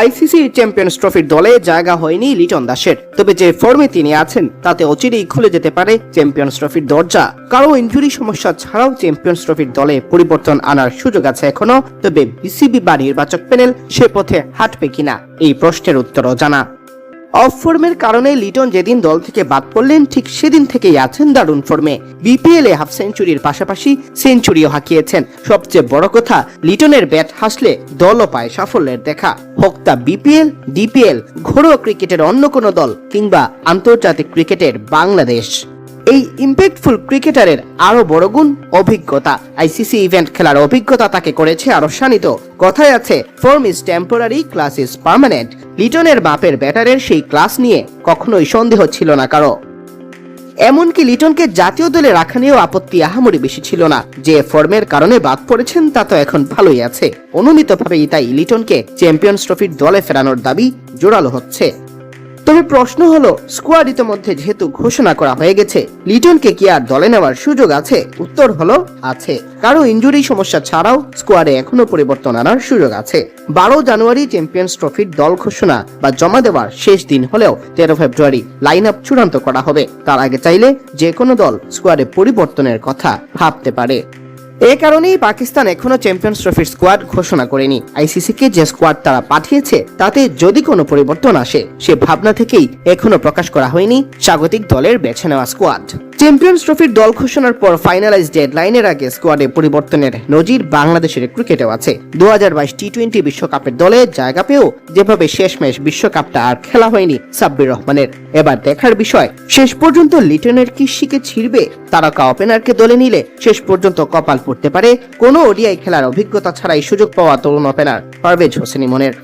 ICC champions ট্রফির দলে জায়গা হয়নি লিটন দাসের। তবে যে ফর্মে তিনি আছেন, তাতে অচিরেই খুলে যেতে পারে চ্যাম্পিয়ন্স ট্রফির দরজা। কারও ইঞ্জুরি সমস্যা ছাড়াও চ্যাম্পিয়ন্স ট্রফির দলে পরিবর্তন আনার সুযোগ আছে এখনও তবে বিসিবি বা নির্বাচক প্যানেল সে পথে হাঁটবে কিনা, এই প্রশ্নের উত্তরও জানা। অফ ফর্মের কারণে লিটন যেদিন দল থেকে বাদ পড়লেন, ঠিক সেদিন থেকেই আছেন দারুণ ফর্মে। বিপিএল হাফ সেঞ্চুরির পাশাপাশি সেঞ্চুরিও হাঁকিয়েছেন। সবচেয়ে বড় কথা, লিটনের ব্যাট হাসলে দলও পায় সাফল্যের দেখা। হোক তা বিপিএল, ডিপিএল, ঘরোয়া ক্রিকেটের অন্য কোনো দল কিংবা আন্তর্জাতিক ক্রিকেটের বাংলাদেশ। এই ইম্প্যাক্টফুল ক্রিকেটারের আরও বড় গুণ অভিজ্ঞতা। আইসিসি ইভেন্ট খেলার অভিজ্ঞতা তাকে করেছে আরও শানিত। কথায় আছে form is temporary class is permanent লিটনের বাপের ব্যাটারের সেই ক্লাস নিয়ে কখনোই সন্দেহ ছিল না কারও। এমনকি লিটনকে জাতীয় দলে রাখা নিয়েও আপত্তি আহামরি বেশি ছিল না। যে ফর্মের কারণে বাদ পড়েছেন, তা তো এখন ভালোই আছে। অনুমিতভাবেই তাই লিটনকে চ্যাম্পিয়ন্স ট্রফির দলে ফেরানোর দাবি জোরালো হচ্ছে। তবে প্রশ্ন হলো স্কোয়াড ইতোমধ্যে যেহেতু ঘোষণা করা হয়ে গেছে, লিটনকে কি আর দলে নেওয়ার সুযোগ আছে? উত্তর হলো, আছে। কারও ইনজুরি সমস্যা ছাড়াও স্কোয়াডে এখনও পরিবর্তন আনার সুযোগ আছে। বারো জানুয়ারি চ্যাম্পিয়ন্স ট্রফির দল ঘোষণা বা জমা দেওয়ার শেষ দিন হলেও তেরো ফেব্রুয়ারি লাইন আপ চূড়ান্ত করা হবে। তার আগে চাইলে যে কোনো দল স্কোয়াডে পরিবর্তনের কথা ভাবতে পারে। এ কারণেই পাকিস্তান এখনও চ্যাম্পিয়ন্স ট্রফির স্কোয়াড ঘোষণা করেনি। আইসিসিকে যে স্কোয়াড তারা পাঠিয়েছে, তাতে যদি কোনো পরিবর্তন আসে, সে ভাবনা থেকেই এখনও প্রকাশ করা হয়নি স্বাগতিক দলের বেছে নেওয়া স্কোয়াড চ্যাম্পিয়ন্স ট্রফির দল ঘোষণার পর ফাইনালাইজ ডেডলাইনের আগে স্কোয়াডে পরিবর্তনের নজির বাংলাদেশের ক্রিকেটেও আছে। দু হাজার বাইশ টি টোয়েন্টি বিশ্বকাপের দলে জায়গা পেয়েও যেভাবে শেষ ম্যাচ বিশ্বকাপটা আর খেলা হয়নি সাব্বির রহমানের। এবার দেখার বিষয়, শেষ পর্যন্ত লিটনের কি শিকে ছিড়বে তারকা ওপেনারকে দলে নিলে শেষ পর্যন্ত কপাল পড়তে পারে, কোনো ওডিআই খেলার অভিজ্ঞতা ছাড়াই সুযোগ পাওয়া তরুণ ওপেনার পারভেজ হোসেন ইমনের।